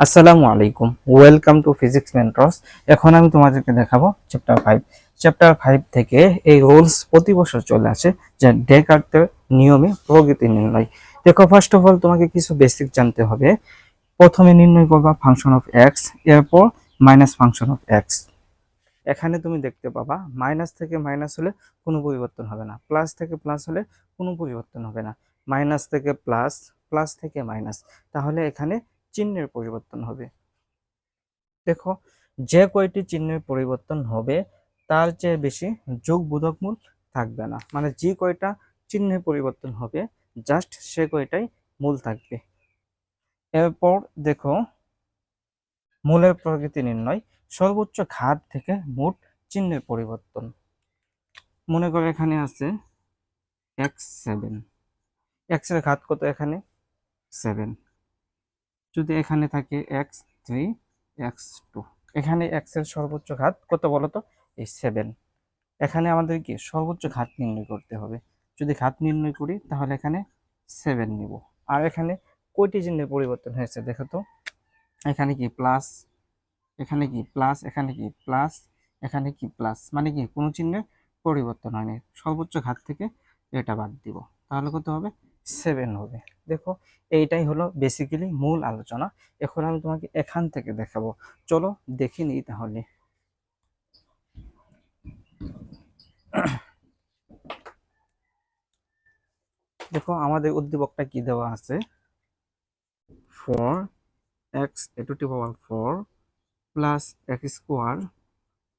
আসসালামু আলাইকুম। Welcome to physics mentors এখন আমি তোমাদেরকে দেখাবো চ্যাপ্টার ফাইভ চ্যাপ্টার ফাইভ থেকে এই রুলস প্রতি বছর চলে আসে যে ডেকার্টের নিয়মে প্রগতি নির্ণয়। দেখো ফার্স্ট অফ অল তোমাকে কিছু বেসিক জানতে হবে। প্রথমে নির্ণয় করবা ফাংশন অফ এক্স এরপর মাইনাস ফাংশন অফ এক্স এখানে তুমি দেখতে পাবা মাইনাস থেকে মাইনাস হলে কোনো পরিবর্তন হবে না। প্লাস থেকে প্লাস হলে কোনো পরিবর্তন হবে না। মাইনাস থেকে প্লাস প্লাস থেকে মাইনাস তাহলে এখানে চিহ্নের পরিবর্তন হবে। দেখো, যে কয়টি চিহ্নের পরিবর্তন হবে, তার চেয়ে বেশি যোগ বোধক মূল থাকবে না। মানে যে কয়টা চিহ্নের পরিবর্তন হবে, জাস্ট সে কয়টাই মূল থাকবে। এরপর দেখো, মূলের প্রকৃতি নির্ণয়, সর্বোচ্চ ঘাত থেকে মোট চিহ্নের পরিবর্তন। মনে করো এখানে আছে এক্স সেভেন। এক্সের ঘাত কত এখানে? সেভেন। যদি এখানে থাকে এক্স থ্রি এক্স টু এখানে এক্সের সর্বোচ্চ ঘাত কত বলো তো এই সেভেন এখানে আমাদের কি? সর্বোচ্চ ঘাত নির্ণয় করতে হবে। যদি ঘাত নির্ণয় করি, তাহলে এখানে সেভেন নিব। আর এখানে কয়টি চিহ্নের পরিবর্তন হয়েছে দেখো তো? এখানে কি প্লাস এখানে কি প্লাস এখানে কি প্লাস এখানে কি প্লাস মানে কি? কোনো চিহ্নের পরিবর্তন হয়নি। সর্বোচ্চ ঘাত থেকে এটা বাদ দিব। তাহলে কত হবে? সেভেন হবে। দেখো, এইটাই হলো বেসিক্যালি মূল আলোচনা। এখন আমি তোমাকে এখান থেকে দেখাবো। চলো দেখে নিই তাহলে। দেখো, আমাদের উদ্দীপকটা কি দেওয়া আছে? Four x A to power four plus x square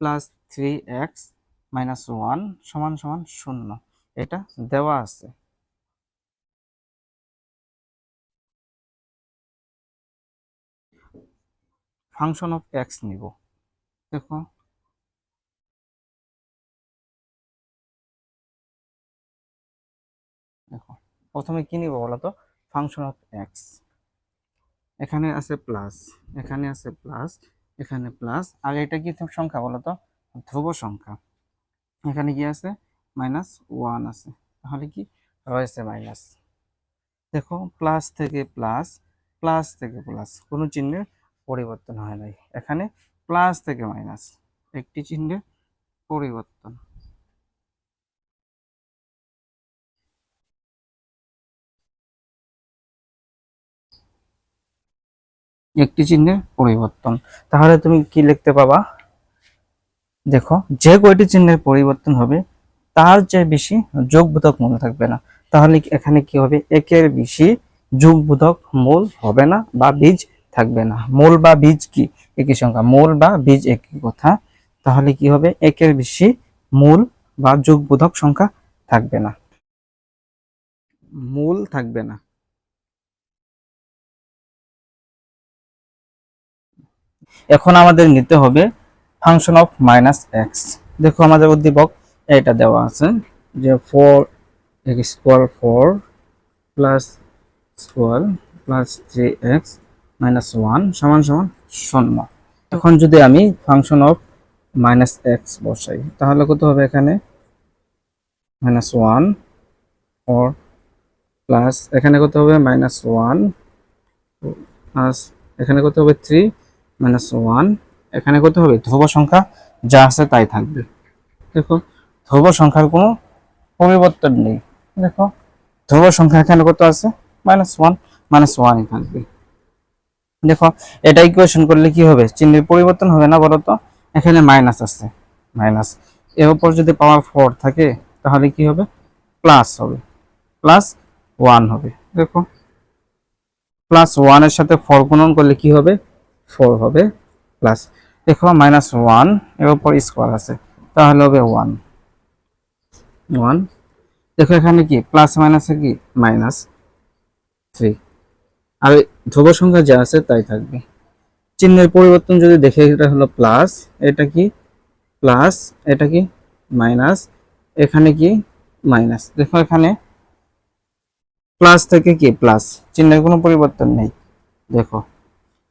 plus three x minus one সমান সমান শূন্য। এটা দেওয়া আছে। ফাংশন অফ এক্স নিব। দেখো। দেখো, প্রথমে কি নিব বলো ফাংশন অফ এক্স। এখানে আছে প্লাস, এখানে আছে প্লাস, এখানে প্লাস। আর এটা কি সংখ্যা বলো তো ধ্রুব সংখ্যা। এখানে কি আছে? মাইনাস ওয়ান আছে। তাহলে কি? রয়েছে মাইনাস। দেখো, প্লাস থেকে প্লাস প্লাস থেকে প্লাস। কোনো চিহ্নের পরিবর্তন হয় নাই এখানে প্লাস থেকে মাইনাস একটি চিহ্নের পরিবর্তন। একটি চিহ্নের পরিবর্তন। তাহলে তুমি কি লিখতে পাবা? দেখো, যে কয়টি চিহ্নের পরিবর্তন হবে, তার চেয়ে বেশি যোগবোধক মূল থাকবে না। তাহলে এখানে কি হবে? একের বেশি যোগবোধক মূল হবে না বা বীজ থাকবে না। মূল বা বীজ কি? একই সংখ্যা। মূল বা বীজ একই কথা। তাহলে কি হবে? একের বেশি মূল বা যোগবোধক সংখ্যা থাকবে না। মূল থাকবে না। এখন আমাদের নিতে হবে ফাংশন অফ মাইনাস এক্স। দেখো আমাদের উদ্দীপক এটা দেওয়া আছে যে four x square four plus square plus three x minus one সমান সমান শূন্য। এখন যদি আমি ফাংশন অফ মাইনাস এক্স বসাই, তাহলে কত হবে এখানে? মাইনাস ওয়ান ফোর প্লাস এখানে কত হবে? মাইনাস ওয়ান প্লাস এখানে কত হবে? থ্রি মাইনাস ওয়ান এখানে কত হবে? ধ্রুব সংখ্যা যা আছে তাই থাকবে। দেখো, ধ্রুব সংখ্যার কোনো পরিবর্তন নেই। দেখো, ধ্রুব সংখ্যা এখানে কত আছে? মাইনাস ওয়ান মাইনাস ওয়ানই থাকবে। দেখো, এটা ইকুয়েশন করলে কি হবে? চিহ্নের পরিবর্তন হবে না বলতো? এখানে মাইনাস আছে মাইনাস এর উপর যদি পাওয়ার ফোর থাকে, তাহলে কি হবে? প্লাস হবে। প্লাস ওয়ান হবে, দেখো। প্লাস ওয়ানের সাথে ফোর গুণন করলে কি হবে? ফোর হবে প্লাস দেখো মাইনাস ওয়ানের উপর স্কোয়ার আছে, তাহলে হবে ওয়ান ওয়ান দেখো এখানে কি? প্লাস মাইনাসে কি? মাইনাস থ্রি আর ধ্রুব সংখ্যা যা আছে তাই থাকবে। চিহ্নের পরিবর্তন যদি দেখে, এটা হলো প্লাস এটা কি? প্লাস এটা কি? মাইনাস এখানে কি? মাইনাস দেখো এখানে প্লাস থেকে কি? প্লাস চিহ্নের কোনো পরিবর্তন নেই। দেখো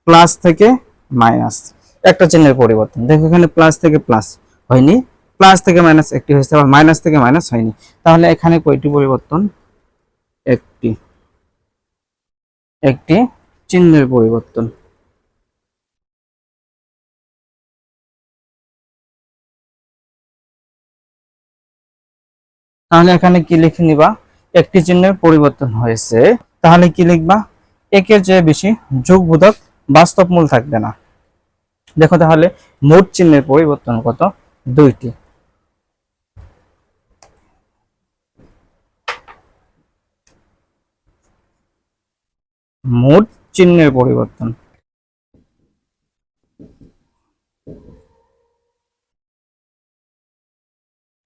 প্লাস থেকে মাইনাস একটা চিহ্নের পরিবর্তন। দেখো এখানে প্লাস থেকে প্লাস হয়নি। প্লাস থেকে মাইনাস একটি হয়েছে, আবার মাইনাস থেকে মাইনাস হয়নি। তাহলে এখানে কয়টি পরিবর্তন? একটি চিহ্নের পরিবর্তন। তাহলে এখানে কি লিখে নিবা? একটি চিহ্নের পরিবর্তন হয়েছে। তাহলে কি লিখবা? একের চেয়ে বেশি যোগবোধক বাস্তব মূল থাকবে না। দেখো তাহলে মোট চিহ্নের পরিবর্তন কত? দুইটি। মোট চিহ্নের পরিবর্তন।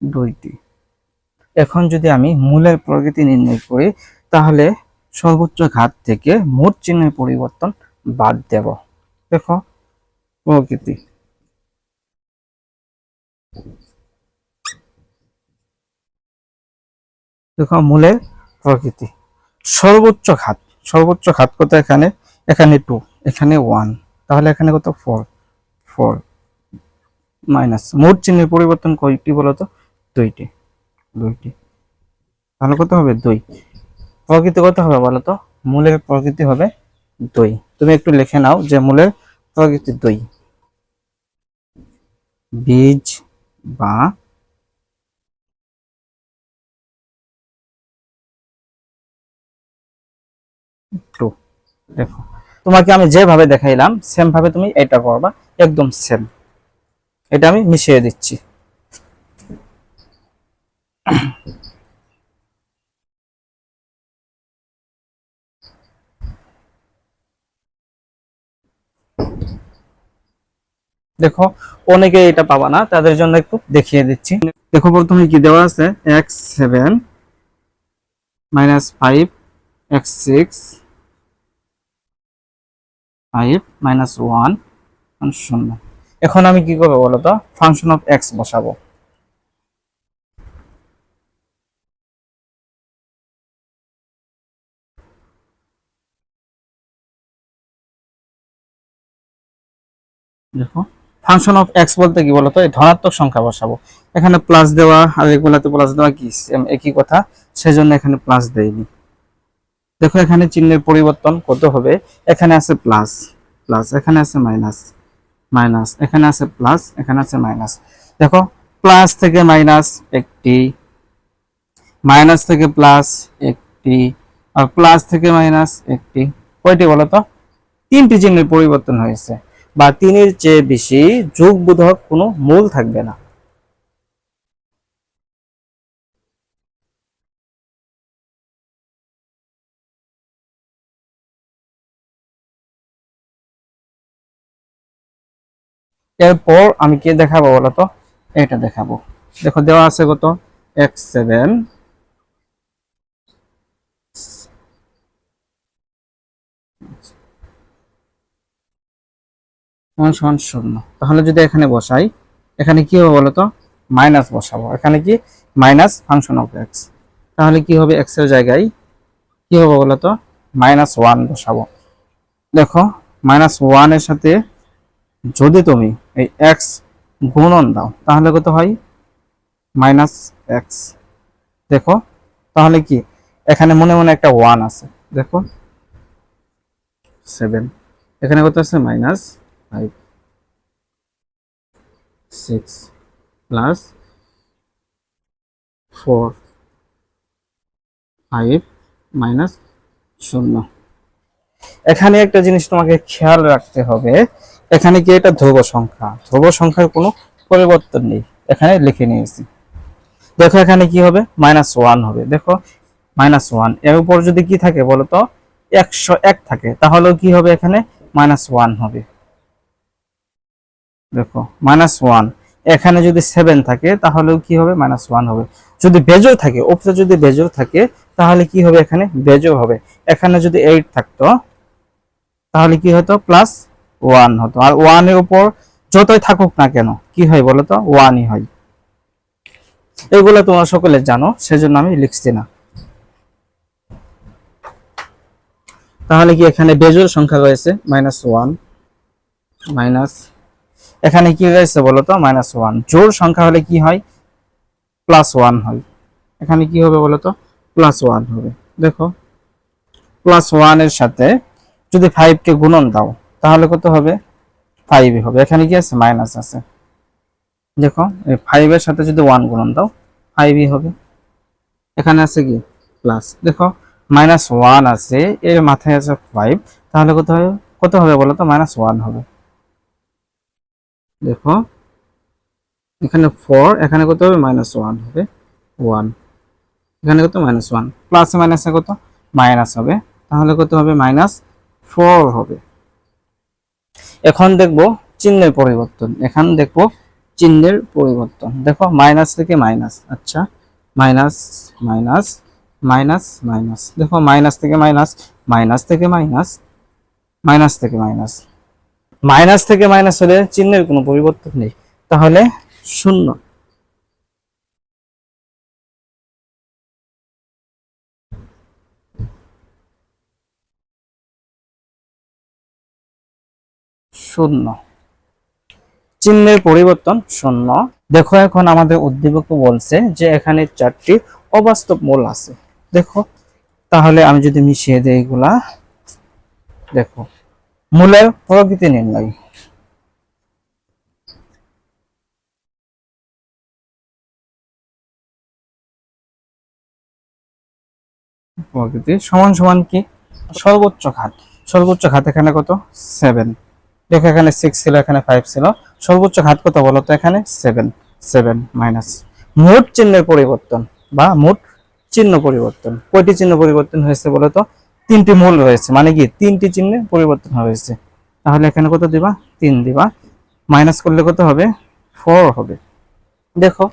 দুইটি। এখন যদি আমি মূলের প্রকৃতি নির্ণয় করি, তাহলে সর্বোচ্চ ঘাত থেকে মোট চিহ্নের পরিবর্তন বাদ দেব। দেখো, প্রকৃতি। দেখো, মূলের প্রকৃতি। সর্বোচ্চ ঘাত। সর্বোচ্চ ঘাত কত এখানে? এখানে টু এখানে ওয়ান তাহলে এখানে কত? ফোর ফোর মাইনাস মোট চিহ্নের পরিবর্তন কয়টি বলতো? দুইটি দুইটি, তাহলে কত হবে? দুই, প্রকৃতি কত হবে বলতো? মূলের প্রকৃতি হবে দুই, তুমি একটু লিখে নাও যে মূলের প্রকৃতি দুই, বীজ বা টু দেখো। তোমাকে আমি যেভাবে দেখাইলাম সেম ভাবে তুমি এটা করবা, একদম সেম এটা আমি মিশিয়ে দিচ্ছি। দেখো, অনেকে এটা পাবা না, তাদের জন্য একটু দেখিয়ে দিচ্ছি। দেখো, প্রথমে কি দেওয়া আছে? X seven minus five x six five minus one শূন্য। এখন আমি কি করব বলতো ফাংশন অফ এক্স বসাবো। দেখো ফাংশন অফ এক্স বলতে কি বলতো এই ধনাত্মক সংখ্যা বসাবো। এখানে প্লাস দেওয়া আর এগুলাতে প্লাস দেওয়া কি? একই কথা। সেজন্য এখানে প্লাস দেয়নি দেখো এখানে চিহ্নের পরিবর্তন কত হবে? এখানে আছে প্লাস প্লাস এখানে আছে মাইনাস মাইনাস এখানে আছে প্লাস এখানে আছে মাইনাস দেখো প্লাস থেকে মাইনাস একটি মাইনাস থেকে প্লাস একটি, আর প্লাস থেকে মাইনাস একটি। কয়টি বলতো? তিনটি চিহ্নের পরিবর্তন হয়েছে। বা তিনের চেয়ে বেশি যোগ বোধক কোনো মূল থাকবে না। এরপর আমি কি দেখাবো বলতো? এটা দেখাবো। দেখো, দেওয়া আছে কত? এক্স সেভেন সমান শূন্য। তাহলে যদি এখানে বসাই, এখানে কি হবে বলতো? মাইনাস বসাবো। এখানে কি? মাইনাস ফাংশন অফ এক্স তাহলে কি হবে? এক্সের জায়গায় কি হবে বলতো? মাইনাস ওয়ান বসাবো। দেখো, মাইনাস ওয়ানের সাথে যদি তুমি এই এক্স গুণন দাও, তাহলে কত হয়? মাইনাস এক্স দেখো, তাহলে কি? এখানে মনে মনে একটা ওয়ান আছে। দেখো সেভেন এখানে কত আছে? Minus five six plus four five minus শূন্য। এখানে একটা জিনিস তোমাকে খেয়াল রাখতে হবে এখানে কি এটা ধ্রুব সংখ্যা। ধ্রুব সংখ্যার কোনো পরিবর্তন নেই। এখানে লিখে নিয়েছি। দেখো এখানে কি হবে? মাইনাস ওয়ান হবে। দেখো মাইনাস ওয়ানের উপর যদি কি থাকে বলতো? একশো এক থাকে। তাহলেও কি হবে এখানে? মাইনাস ওয়ান হবে। দেখো মাইনাস ওয়ান এখানে যদি সেভেন থাকে, তাহলেও কি হবে? মাইনাস ওয়ান হবে। যদি বেজোর থাকে, উপরে যদি বেজোর থাকে, তাহলে কি হবে এখানে? বেজোর হবে। এখানে যদি এইট থাকতো, তাহলে কি হতো? প্লাস ওয়ান হতো। আর ওয়ানের উপর যতই থাকুক না কেন, কি হয় বলো তো? ওয়ানই হয়। এগুলো তোমরা সকলে জানো, সেজন্য আমি লিখছি না। তাহলে কি এখানে বেজোর সংখ্যা রয়েছে? মাইনাস ওয়ান মাইনাস এখানে কি রয়েছে বলো তো? মাইনাস ওয়ান জোর সংখ্যা হলে কি হয়? প্লাস ওয়ান হয়। এখানে কি হবে বলো তো? প্লাস ওয়ান হবে। দেখো প্লাস ওয়ানের সাথে যদি ফাইভকে গুণন দাও তাহলে কত হবে? ফাইভ হবে। এখানে কি আছে? মাইনাস আছে। দেখো, এই ফাইভের সাথে যদি ওয়ান গুণন দাও ফাইভই হবে। এখানে আছে কি? প্লাস দেখো মাইনাস ওয়ান আছে, এর মাথায় আছে ফাইভ তাহলে কত হবে? কত হবে বলো তো? মাইনাস ওয়ান হবে। দেখো, এখানে ফোর এখানে কত হবে? মাইনাস ওয়ান হবে। ওয়ান এখানে কত? মাইনাস ওয়ান প্লাস মাইনাসে কত? মাইনাস হবে। তাহলে কত হবে? মাইনাস ফোর হবে। এখন দেখব চিহ্নের পরিবর্তন। এখন দেখব চিহ্নের পরিবর্তন। দেখো মাইনাস থেকে মাইনাস আচ্ছা মাইনাস মাইনাস মাইনাস মাইনাস দেখো মাইনাস থেকে মাইনাস মাইনাস থেকে মাইনাস মাইনাস থেকে মাইনাস মাইনাস থেকে মাইনাস হলে চিহ্নের কোনো পরিবর্তন নেই। তাহলে শূন্য। শূন্য। চিহ্নের পরিবর্তন শূন্য। দেখো এখন আমাদের উদ্দীপক বলছে যে এখানে চারটি অবাস্তব মূল আছে। দেখো, তাহলে আমি যদি মিশিয়ে দিই এগুলা, দেখো, মূলের প্রকৃতি নির্ণয়। প্রকৃতি সমান সমান কি? সর্বোচ্চ ঘাত সর্বোচ্চ ঘাত এখানে কত? সেভেন দেখো এখানে সিক্স ছিল, এখানে ফাইভ ছিল। সর্বোচ্চ ঘাত কত বলো তো এখানে? সেভেন সেভেন মাইনাস মোট চিহ্নের পরিবর্তন বা মোট চিহ্ন পরিবর্তন। কয়টি চিহ্ন পরিবর্তন হয়েছে বলো তো? তিনটি মূল রয়েছে মানে কি? তিনটি চিহ্নে পরিবর্তন হয়েছে। তাহলে এখানে কত দিবা? তিন দিবা। মাইনাস করলে কত হবে? ফোর হবে। দেখো,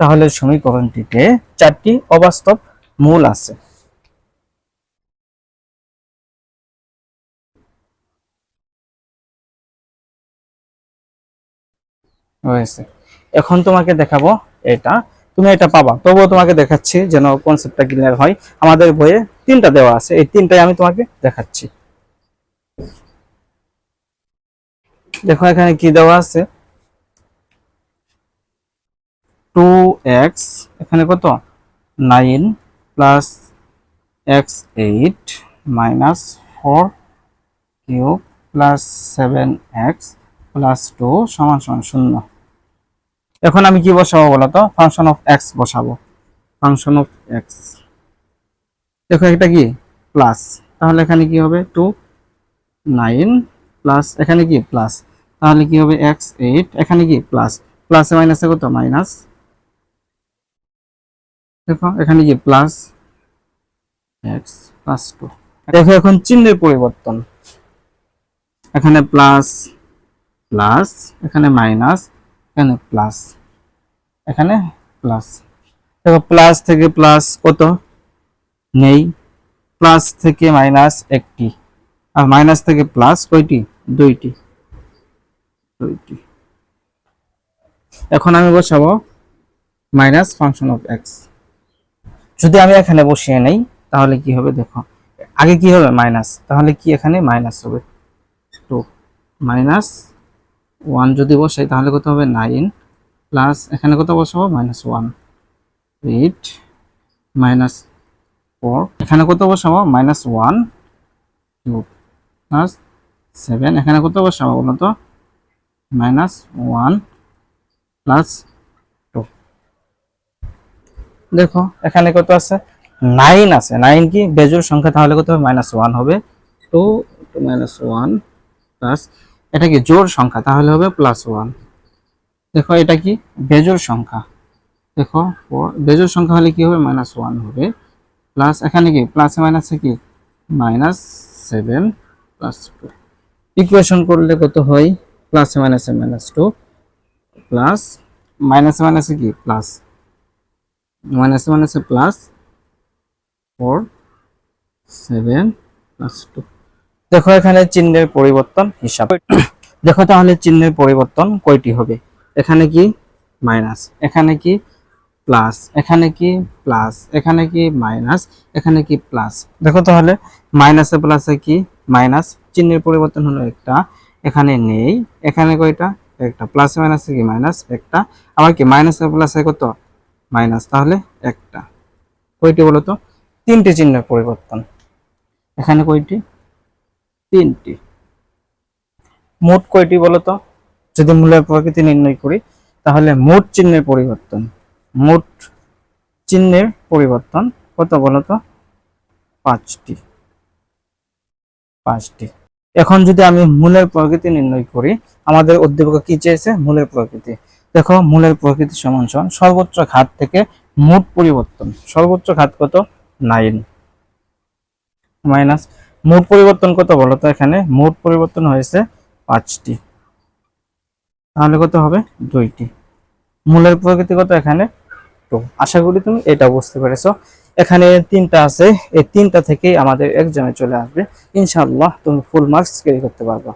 তাহলে সমীকরণটিতে চারটি অবাস্তব মূল আছে। হয়েছে। এখন তোমাকে দেখাবো এটা। তুমি এটা পাবা। তবুও তোমাকে দেখাচ্ছি যেন কনসেপ্টটা ক্লিয়ার হয়। আমাদের বইয়ে তিনটা দেওয়া আছে। এই তিনটাই আমি তোমাকে দেখাচ্ছি। দেখো এখানে কি দেওয়া আছে? টু এক্স এখানে কত? Nine plus x eight minus four cube plus seven x plus two সমান সমান শূন্য। এখন আমি কি বসাবো বলতো? ফাংশন অফ এক্স বসাবো। ফাংশন অফ এক্স দেখো এটা কি? প্লাস তাহলে এখানে কি হবে? টু নাইন প্লাস এখানে কি? প্লাস তাহলে কি হবে? এক্স এইট এখানে কি? প্লাস প্লাসে মাইনাসে কত? মাইনাস দেখো, এখানে কি? প্লাস এক্স প্লাস টু দেখো এখন চিহ্নের পরিবর্তন। এখানে প্লাস প্লাস, এখানে মাইনাস, এখানে প্লাস এখানে প্লাস। দেখো, প্লাস থেকে প্লাস কত? নেই। প্লাস থেকে মাইনাস একটি। আর মাইনাস থেকে প্লাস কয়টি? দুইটি। দুইটি। এখন আমি বসাবো মাইনাস ফাংশন অফ এক্স। যদি আমি এখানে বসিয়ে নেই, তাহলে কি হবে? দেখো, আগে কি হবে? মাইনাস। তাহলে কি এখানে? মাইনাস হবে। টু মাইনাস ওয়ান যদি বসাই, তাহলে কত হবে? নাইন প্লাস এখানে কত বসাবো? Minus one eight minus four এখানে কত বসাবো? Minus one cube plus seven এখানে কত বসাবো বলো তো? মাইনাস ওয়ান প্লাস টু দেখো, এখানে কত আছে? নাইন আছে। নাইন কি? বেজোর সংখ্যা, তাহলে কত হবে? মাইনাস ওয়ান হবে। Two two minus one plus এটা কি জোর সংখ্যা, তাহলে হবে প্লাস ওয়ান দেখো এটা কি? বেজোর সংখ্যা। দেখো বেজোর সংখ্যা হলে কি হবে? মাইনাস ওয়ান হবে। প্লাস এখানে কি? প্লাসে মাইনাসে কি? Minus seven plus two equation করলে কত হয়? প্লাসে মাইনাসে মাইনাস টু প্লাস মাইনাসে মাইনাসে কি? প্লাস মাইনাসে মাইনাসে plus four seven plus two দেখো এখানে চিহ্নের পরিবর্তন হিসাব। দেখো তাহলে চিহ্নের পরিবর্তন কয়টি হবে? এখানে কি মাইনাস, এখানে কি প্লাস, এখানে কি প্লাস, এখানে কি মাইনাস, এখানে কি প্লাস। দেখো তাহলে মাইনাসে প্লাসে কি মাইনাস, চিহ্নের পরিবর্তন হলো একটা, এখানে নেই, এখানে কয়টা? একটা। প্লাস মাইনাসে কি মাইনাস? একটা। আবার কি মাইনাসে প্লাসে কত? মাইনাস। তাহলে একটা। কয়টি বলো তো তিনটি চিহ্নের পরিবর্তন। এখানে কয়টি? তিনটি। মোট কয়টি বলতো? যদি মূলের প্রকৃতি নির্ণয় করি, তাহলে মোট চিহ্নের পরিবর্তন। মোট চিহ্নের পরিবর্তন কত বলতো? পাঁচটি। পাঁচটি। এখন যদি আমি মূলের প্রকৃতি নির্ণয় করি, আমাদের উদ্দীপক কি চেয়েছে? মূলের প্রকৃতি। দেখো, মূলের প্রকৃতি সমান সমান সর্বোচ্চ ঘাত থেকে মোট পরিবর্তন। সর্বোচ্চ ঘাত কত? নাইন। মাইনাস মোট পরিবর্তন কত বলো তো এখানে? মোট পরিবর্তন হয়েছে পাঁচটি। তাহলে কত হবে? দুইটি। মূলের প্রকৃতি কত এখানে? টু। আশা করি তুমি এটা বুঝতে পেরেছ। এখানে তিনটা আছে। এই তিনটা থেকেই আমাদের এক্সামে চলে আসবে। ইনশাল্লাহ তুমি ফুল মার্কস ক্যারি করতে পারবে।